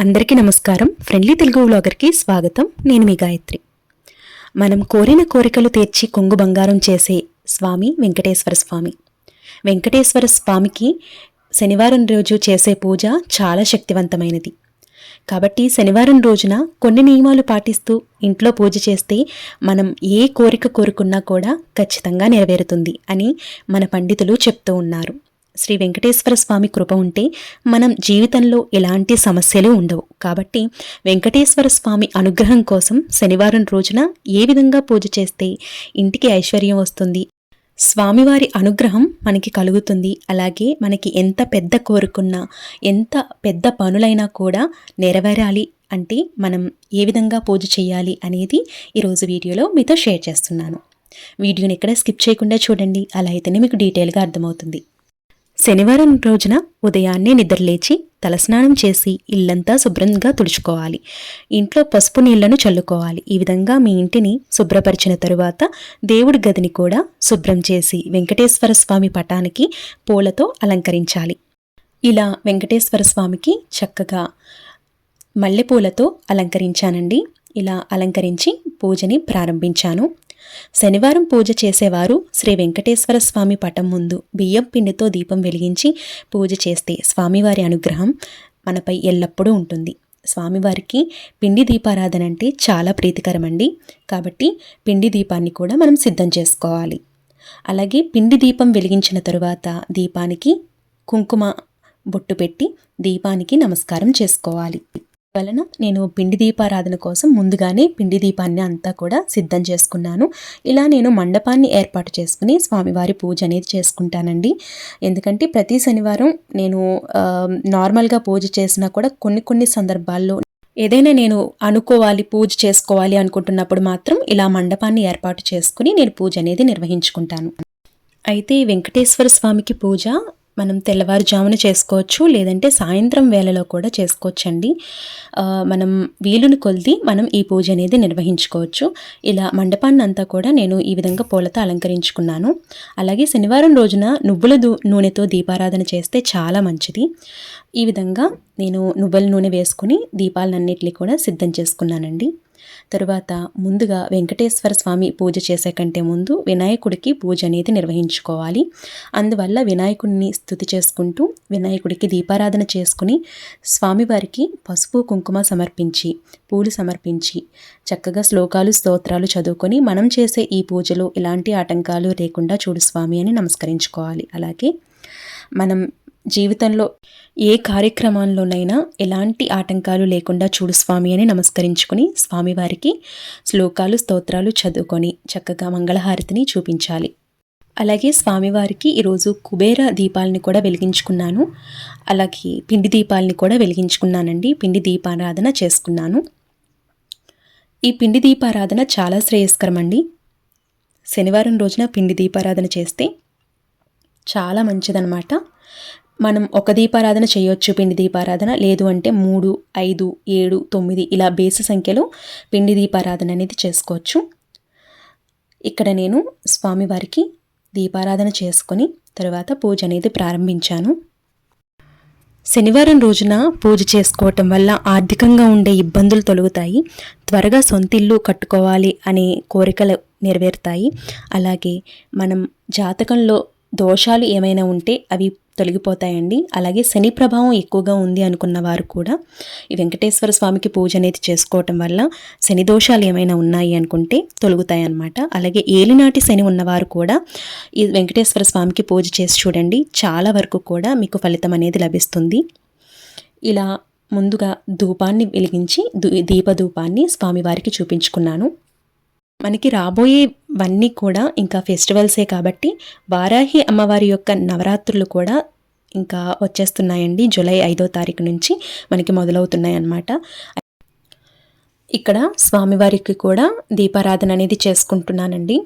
అందరికీ నమస్కారం. ఫ్రెండ్లీ తెలుగు వ్లాగర్కి స్వాగతం. నేను మీ గాయత్రి. మనం కోరిన కోరికలు తీర్చి కొంగు బంగారం చేసే స్వామి వెంకటేశ్వర స్వామి. వెంకటేశ్వర స్వామికి శనివారం రోజు చేసే పూజ చాలా శక్తివంతమైనది. కాబట్టి శనివారం రోజున కొన్ని నియమాలు పాటిస్తూ ఇంట్లో పూజ చేస్తే మనం ఏ కోరిక కోరుకున్నా కూడా ఖచ్చితంగా నెరవేరుతుంది అని మన పండితులు చెప్తూ ఉన్నారు. శ్రీ వెంకటేశ్వర స్వామి కృప ఉంటే మనం జీవితంలో ఎలాంటి సమస్యలు ఉండవు. కాబట్టి వెంకటేశ్వర స్వామి అనుగ్రహం కోసం శనివారం రోజున ఏ విధంగా పూజ చేస్తే ఇంటికి ఐశ్వర్యం వస్తుంది? స్వామివారి అనుగ్రహం మనకి కలుగుతుంది. అలాగే మనకి ఎంత పెద్ద కోరుకున్నా ఎంత పెద్ద పనులైనా కూడా నెరవేరాలి అంటే మనం ఏ విధంగా పూజ చేయాలి అనేది ఈరోజు వీడియోలో మీతో షేర్ చేస్తున్నాను. వీడియోని ఎక్కడ స్కిప్ చేయకుండా చూడండి. అలా అయితేనే మీకు డీటెయిల్గా అర్థమవుతుంది. శనివారం రోజున ఉదయాన్నే నిద్రలేచి తలస్నానం చేసి ఇల్లంతా శుభ్రంగా తుడుచుకోవాలి. ఇంట్లో పసుపు నీళ్ళను చల్లుకోవాలి. ఈ విధంగా మీ ఇంటిని శుభ్రపరిచిన తరువాత దేవుడి గదిని కూడా శుభ్రం చేసి వెంకటేశ్వర స్వామి పటానికి పూలతో అలంకరించాలి. ఇలా వెంకటేశ్వర స్వామికి చక్కగా మల్లెపూలతో అలంకరించానండి. ఇలా అలంకరించి పూజని ప్రారంభించాను. శనివారం పూజ చేసేవారు శ్రీ వెంకటేశ్వర స్వామి పటం ముందు బియ్యం పిండితో దీపం వెలిగించి పూజ చేస్తే స్వామివారి అనుగ్రహం మనపై ఎల్లప్పుడూ ఉంటుంది. స్వామివారికి పిండి దీపారాధన అంటే చాలా ప్రీతికరమండి. కాబట్టి పిండి దీపాన్ని కూడా మనం సిద్ధం చేసుకోవాలి. అలాగే పిండి దీపం వెలిగించిన తరువాత దీపానికి కుంకుమ బొట్టు పెట్టి దీపానికి నమస్కారం చేసుకోవాలి. వలన నేను పిండి దీపారాధన కోసం ముందుగానే పిండి దీపాన్ని అంతా కూడా సిద్ధం చేసుకున్నాను. ఇలా నేను మండపాన్ని ఏర్పాటు చేసుకుని స్వామివారి పూజ అనేది చేసుకుంటానండి. ఎందుకంటే ప్రతి శనివారం నేను నార్మల్గా పూజ చేసినా కూడా కొన్ని కొన్ని సందర్భాల్లో ఏదైనా నేను అనుకోవాలి పూజ చేసుకోవాలి అనుకుంటున్నప్పుడు మాత్రం ఇలా మండపాన్ని ఏర్పాటు చేసుకుని నేను పూజ అనేది నిర్వహించుకుంటాను. అయితే వెంకటేశ్వర స్వామికి పూజ మనం తెల్లవారుజామున చేసుకోవచ్చు లేదంటే సాయంత్రం వేళలో కూడా చేసుకోవచ్చండి. మనం వీలుని కొలిది మనం ఈ పూజ అనేది నిర్వహించుకోవచ్చు. ఇలా మండపాన్ని అంతా కూడా నేను ఈ విధంగా పూలతో అలంకరించుకున్నాను. అలాగే శనివారం రోజున నువ్వుల నూనెతో దీపారాధన చేస్తే చాలా మంచిది. ఈ విధంగా నేను నువ్వుల నూనె వేసుకుని దీపాలన్నింటినీ కూడా సిద్ధం చేసుకున్నానండి. తరువాత ముందుగా వెంకటేశ్వర స్వామి పూజ చేసే కంటే ముందు వినాయకుడికి పూజ అనేది నిర్వహించుకోవాలి. అందువల్ల వినాయకుడిని స్థుతి చేసుకుంటూ వినాయకుడికి దీపారాధన చేసుకుని స్వామివారికి పసుపు కుంకుమ సమర్పించి పూలు సమర్పించి చక్కగా శ్లోకాలు స్తోత్రాలు చదువుకొని మనం చేసే ఈ పూజలో ఎలాంటి ఆటంకాలు లేకుండా చూడు స్వామి అని నమస్కరించుకోవాలి. అలాగే మనం జీవితంలో ఏ కార్యక్రమంలోనైనా ఎలాంటి ఆటంకాలు లేకుండా చూడు స్వామి అని నమస్కరించుకుని స్వామివారికి శ్లోకాలు స్తోత్రాలు చదువుకొని చక్కగా మంగళహారతిని చూపించాలి. అలాగే స్వామివారికి ఈరోజు కుబేర దీపాలని కూడా వెలిగించుకున్నాను. అలాగే పిండి దీపాలని కూడా వెలిగించుకున్నానండి. పిండి దీపారాధన చేసుకున్నాను. ఈ పిండి దీపారాధన చాలా శ్రేయస్కరం అండి శనివారం రోజున పిండి దీపారాధన చేస్తే చాలా మంచిదనమాట మనం ఒక దీపారాధన చేయొచ్చు పిండి దీపారాధన. లేదు అంటే మూడు ఐదు ఏడు తొమ్మిది ఇలా బేసి సంఖ్యలో పిండి దీపారాధన అనేది చేసుకోవచ్చు. ఇక్కడ నేను స్వామివారికి దీపారాధన చేసుకొని తర్వాత పూజ అనేది ప్రారంభించాను. శనివారం రోజున పూజ చేసుకోవటం వల్ల ఆర్థికంగా ఉండే ఇబ్బందులు తొలగుతాయి. త్వరగా సొంతిల్లు కట్టుకోవాలి అనే కోరికలు నెరవేరుతాయి. అలాగే మనం జాతకంలో దోషాలు ఏమైనా ఉంటే అవి తొలగిపోతాయండి. అలాగే శని ప్రభావం ఎక్కువగా ఉంది అనుకున్న వారు కూడా ఈ వెంకటేశ్వర స్వామికి పూజ అనేది చేసుకోవటం వల్ల శని దోషాలు ఏమైనా ఉన్నాయి అనుకుంటే తొలగుతాయి అన్నమాట అలాగే ఏలినాటి శని ఉన్నవారు కూడా ఈ వెంకటేశ్వర స్వామికి పూజ చేసి చూడండి. చాలా వరకు కూడా మీకు ఫలితం అనేది లభిస్తుంది. ఇలా ముందుగా ధూపాన్ని వెలిగించి దీపధూపాన్ని స్వామివారికి చూపించుకున్నాను. మనకి రాబోయేవన్నీ కూడా ఇంకా ఫెస్టివల్సే కాబట్టి వారాహి అమ్మవారి యొక్క నవరాత్రులు కూడా ఇంకా వచ్చేస్తున్నాయండి. జూలై ఐదో తారీఖు నుంచి మనకి మొదలవుతున్నాయి అన్నమాట ఇక్కడ స్వామివారికి కూడా దీపారాధన అనేది చేసుకుంటున్నానండి.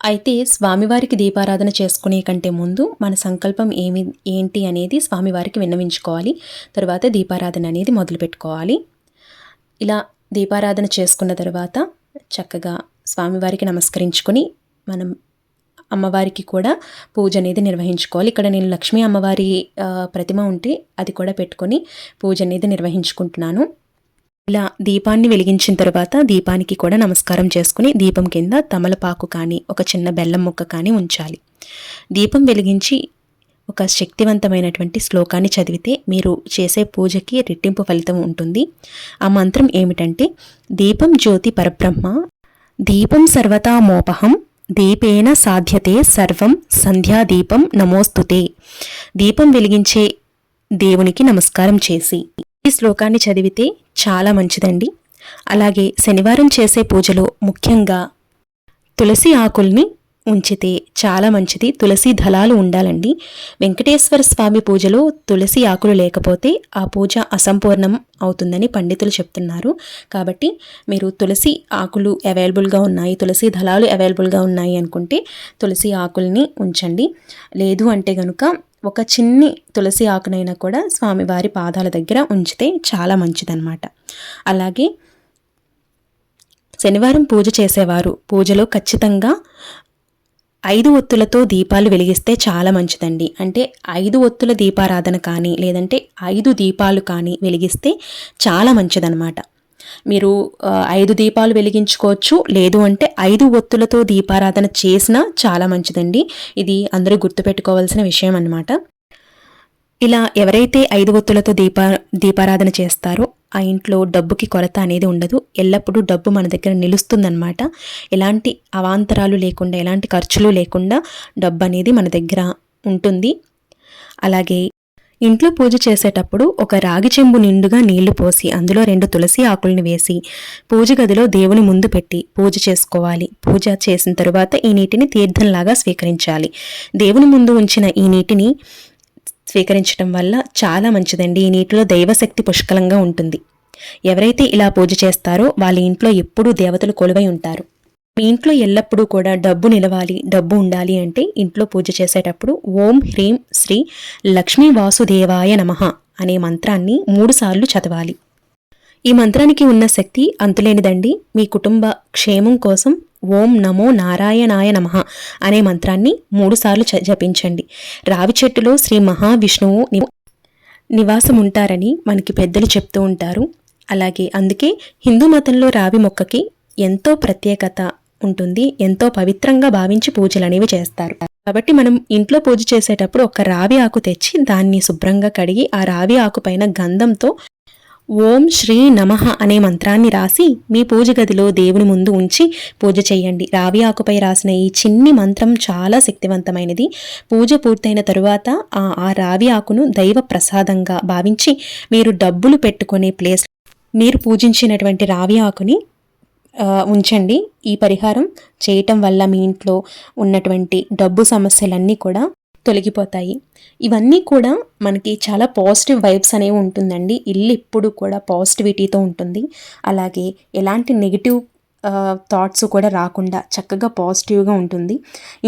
అయితే స్వామివారికి దీపారాధన చేసుకునే కంటే ముందు మన సంకల్పం ఏమి ఏంటి అనేది స్వామివారికి విన్నవించుకోవాలి. తర్వాత దీపారాధన అనేది మొదలు పెట్టుకోవాలి ఇలా దీపారాధన చేసుకున్న తర్వాత చక్కగా స్వామివారికి నమస్కరించుకొని మనం అమ్మవారికి కూడా పూజ అనేది నిర్వహించుకోవాలి. ఇక్కడ నేను లక్ష్మీ అమ్మవారి ప్రతిమ ఉంటే అది కూడా పెట్టుకొని పూజ అనేది నిర్వహించుకుంటున్నాను. ఇలా దీపాన్ని వెలిగించిన తర్వాత దీపానికి కూడా నమస్కారం చేసుకుని దీపం కింద తమలపాకు కానీ ఒక చిన్న బెల్లం ముక్క కానీ ఉంచాలి. దీపం వెలిగించి ఒక శక్తివంతమైనటువంటి శ్లోకాన్ని చదివితే మీరు చేసే పూజకి రెట్టింపు ఫలితం ఉంటుంది. ఆ మంత్రం ఏమిటంటే దీపం జ్యోతి పరబ్రహ్మ దీపం సర్వతా మోపహం దీపేన సాధ్యతే సర్వం సంధ్యాదీపం నమోస్తుతే. దీపం వెలిగించే దేవునికి నమస్కారం చేసి ఈ శ్లోకాన్ని చదివితే చాలా మంచిదండి. అలాగే శనివారం చేసే పూజలో ముఖ్యంగా తులసి ఆకుల్ని ఉంచితే చాలా మంచిది. తులసి దళాలు ఉండాలండి. వెంకటేశ్వర స్వామి పూజలో తులసి ఆకులు లేకపోతే ఆ పూజ అసంపూర్ణం అవుతుందని పండితులు చెప్తున్నారు. కాబట్టి మీరు తులసి ఆకులు అవైలబుల్గా ఉన్నాయి తులసి దళాలు అవైలబుల్గా ఉన్నాయి అనుకుంటే తులసి ఆకుల్ని ఉంచండి. లేదు అంటే గనుక ఒక చిన్ని తులసి ఆకునైనా కూడా స్వామివారి పాదాల దగ్గర ఉంచితే చాలా మంచిదన్నమాట. అలాగే శనివారం పూజ చేసేవారు. పూజలో ఖచ్చితంగా ఐదు ఒత్తులతో దీపాలు వెలిగిస్తే చాలా మంచిదండి. అంటే ఐదు ఒత్తుల దీపారాధన కానీ లేదంటే ఐదు దీపాలు కానీ వెలిగిస్తే చాలా మంచిదన్నమాట. మీరు ఐదు దీపాలు వెలిగించుకోవచ్చు. లేదు అంటే ఐదు ఒత్తులతో దీపారాధన చేసినా చాలా మంచిదండి. ఇది అందరూ గుర్తుపెట్టుకోవాల్సిన విషయం అన్నమాట ఇలా ఎవరైతే ఐదు ఒత్తులతో దీపా దీపారాధన చేస్తారో ఆ ఇంట్లో డబ్బుకి కొరత అనేది ఉండదు. ఎల్లప్పుడూ డబ్బు మన దగ్గర నిలుస్తుందన్నమాట. ఎలాంటి అవాంతరాలు లేకుండా ఎలాంటి ఖర్చులు లేకుండా డబ్బు అనేది మన దగ్గర ఉంటుంది. అలాగే ఇంట్లో పూజ చేసేటప్పుడు ఒక రాగి చెంబు నిండుగా నీళ్ళు పోసి అందులో రెండు తులసి ఆకుల్ని వేసి పూజ గదిలో దేవుని ముందు పెట్టి పూజ చేసుకోవాలి. పూజ చేసిన తరువాత ఈ నీటిని తీర్థంలాగా స్వీకరించాలి. దేవుని ముందు ఉంచిన ఈ నీటిని స్వీకరించడం వల్ల చాలా మంచిదండి. ఈ నీటిలో దైవశక్తి పుష్కలంగా ఉంటుంది. ఎవరైతే ఇలా పూజ చేస్తారో వాళ్ళ ఇంట్లో ఎప్పుడూ దేవతలు కొలువై ఉంటారు. మీ ఇంట్లో ఎల్లప్పుడూ కూడా డబ్బు నిలవాలి డబ్బు ఉండాలి అంటే ఇంట్లో పూజ చేసేటప్పుడు ఓం హ్రీం శ్రీ లక్ష్మీ వాసుదేవాయ నమః అనే మంత్రాన్ని మూడుసార్లు చదవాలి. ఈ మంత్రానికి ఉన్న శక్తి అంతులేనిదండి. మీ కుటుంబ క్షేమం కోసం ఓం నమో నారాయణాయ నమః అనే మంత్రాన్ని మూడుసార్లు జపించండి. రావి చెట్టులో శ్రీ మహావిష్ణువు ని- నివాసం ఉంటారని మనకి పెద్దలు చెప్తూ ఉంటారు. అలాగే అందుకే హిందూ మతంలో రావి మొక్కకి ఎంతో ప్రత్యేకత ఉంటుంది ఎంతో పవిత్రంగా భావించి పూజలు అనేవి చేస్తారు. కాబట్టి మనం ఇంట్లో పూజ చేసేటప్పుడు ఒక రావి ఆకు తెచ్చి దాన్ని శుభ్రంగా కడిగి ఆ రావి ఆకు పైన గంధంతో ఓం శ్రీ నమః అనే మంత్రాన్ని రాసి మీ పూజ గదిలో దేవుని ముందు ఉంచి పూజ చేయండి. రావి ఆకుపై రాసిన ఈ చిన్ని మంత్రం చాలా శక్తివంతమైనది. పూజ పూర్తయిన తరువాత ఆ రావి ఆకును దైవ ప్రసాదంగా భావించి మీరు డబ్బులు పెట్టుకునే ప్లేస్ మీరు పూజించినటువంటి రావి ఆకుని ఉంచండి. ఈ పరిహారం చేయటం వల్ల మీ ఇంట్లో ఉన్నటువంటి డబ్బు సమస్యలన్నీ కూడా తొలగిపోతాయి. ఇవన్నీ కూడా మనకి చాలా పాజిటివ్ వైబ్స్ అనేవి ఉంటుందండి. ఇల్లు ఎప్పుడు కూడా పాజిటివిటీతో ఉంటుంది. అలాగే ఎలాంటి నెగిటివ్ థాట్స్ కూడా రాకుండా చక్కగా పాజిటివ్గా ఉంటుంది.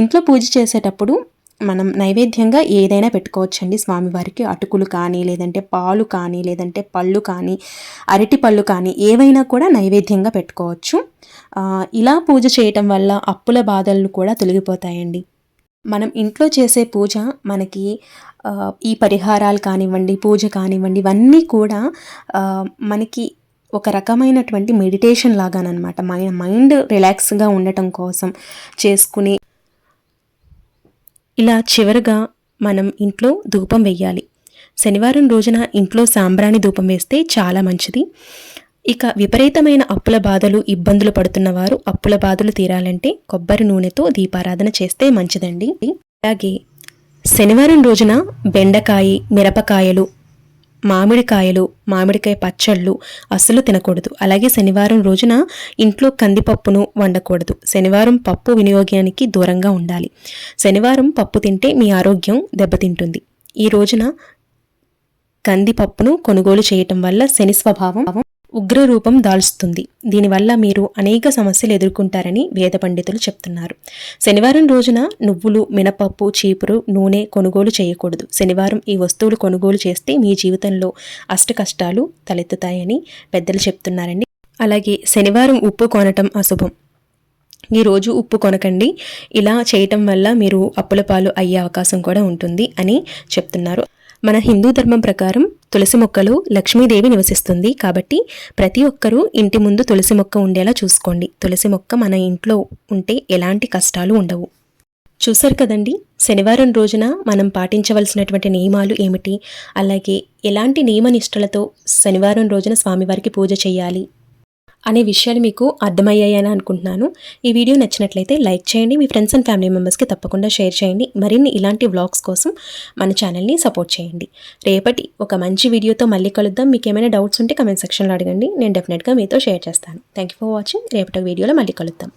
ఇంట్లో పూజ చేసేటప్పుడు మనం నైవేద్యంగా ఏదైనా పెట్టుకోవచ్చండి. స్వామివారికి అటుకులు కానీ లేదంటే పాలు కానీ లేదంటే పళ్ళు కానీ అరటి పళ్ళు కానీ ఏవైనా కూడా నైవేద్యంగా పెట్టుకోవచ్చు. ఇలా పూజ చేయటం వల్ల అప్పుల బాధలు కూడా తొలగిపోతాయండి. మనం ఇంట్లో చేసే పూజ మనకి ఈ పరిహారాలు కానివ్వండి పూజ కానివ్వండి ఇవన్నీ కూడా మనకి ఒక రకమైనటువంటి మెడిటేషన్ లాగానమాట మన మైండ్ రిలాక్స్గా ఉండటం కోసం చేసుకుని ఇలా చివరగా మనం ఇంట్లో ధూపం వెయ్యాలి. శనివారం రోజున ఇంట్లో సాంబ్రాణి ధూపం వేస్తే చాలా మంచిది. ఇక విపరీతమైన అప్పుల బాధలు ఇబ్బందులు పడుతున్న వారు అప్పుల బాధలు తీరాలంటే కొబ్బరి నూనెతో దీపారాధన చేస్తే మంచిదండి. అలాగే శనివారం రోజున బెండకాయ మిరపకాయలు మామిడికాయలు మామిడికాయ పచ్చళ్ళు అస్సలు తినకూడదు. అలాగే శనివారం రోజున ఇంట్లో కందిపప్పును వండకూడదు. శనివారం పప్పు వినియోగానికి దూరంగా ఉండాలి. శనివారం పప్పు తింటే మీ ఆరోగ్యం దెబ్బతింటుంది. ఈ రోజున కందిపప్పును కొనుగోలు చేయటం వల్ల శని స్వభావం ఉగ్ర రూపం దాల్చుతుంది. దీనివల్ల మీరు అనేక సమస్యలు ఎదుర్కొంటారని వేద పండితులు చెప్తున్నారు. శనివారం రోజున నువ్వులు మినపప్పు చీపురు నూనె కొనుగోలు చేయకూడదు. శనివారం ఈ వస్తువులు కొనుగోలు చేస్తే మీ జీవితంలో అష్ట కష్టాలు తలెత్తుతాయని పెద్దలు చెప్తున్నారండి. అలాగే శనివారం ఉప్పు కొనటం అశుభం. ఈరోజు ఉప్పు కొనకండి. ఇలా చేయటం వల్ల మీరు అప్పుల పాలు అయ్యే అవకాశం కూడా ఉంటుంది అని చెప్తున్నారు. మన హిందూ ధర్మం ప్రకారం తులసి మొక్కలో లక్ష్మీదేవి నివసిస్తుంది. కాబట్టి ప్రతి ఒక్కరూ ఇంటి ముందు తులసి మొక్క ఉండేలా చూసుకోండి. తులసి మొక్క మన ఇంట్లో ఉంటే ఎలాంటి కష్టాలు ఉండవు. చూశారు కదండి? శనివారం రోజున మనం పాటించవలసినటువంటి నియమాలు ఏమిటి? అలాగే ఎలాంటి నియమ నిష్టలతో శనివారం రోజున స్వామివారికి పూజ చేయాలి? అనే విషయాలు మీకు అర్థమయ్యాయని అనుకుంటున్నాను. ఈ వీడియో నచ్చినట్లయితే లైక్ చేయండి మీ ఫ్రెండ్స్ అండ్ ఫ్యామిలీ మెంబర్స్కి తప్పకుండా షేర్ చేయండి. మరిన్ని ఇలాంటి వ్లాగ్స్ కోసం మన ఛానల్ని సపోర్ట్ చేయండి. రేపటి ఒక మంచి వీడియోతో మళ్ళీ కలుద్దాం. మీకు ఏమైనా డౌట్స్ ఉంటే కమెంట్ సెక్షన్లో అడగండి. నేను డెఫినెట్గా మీతో షేర్ చేస్తాను. Thank you for watching. రేపటి వీడియోలో మళ్ళీ కలుద్దాం.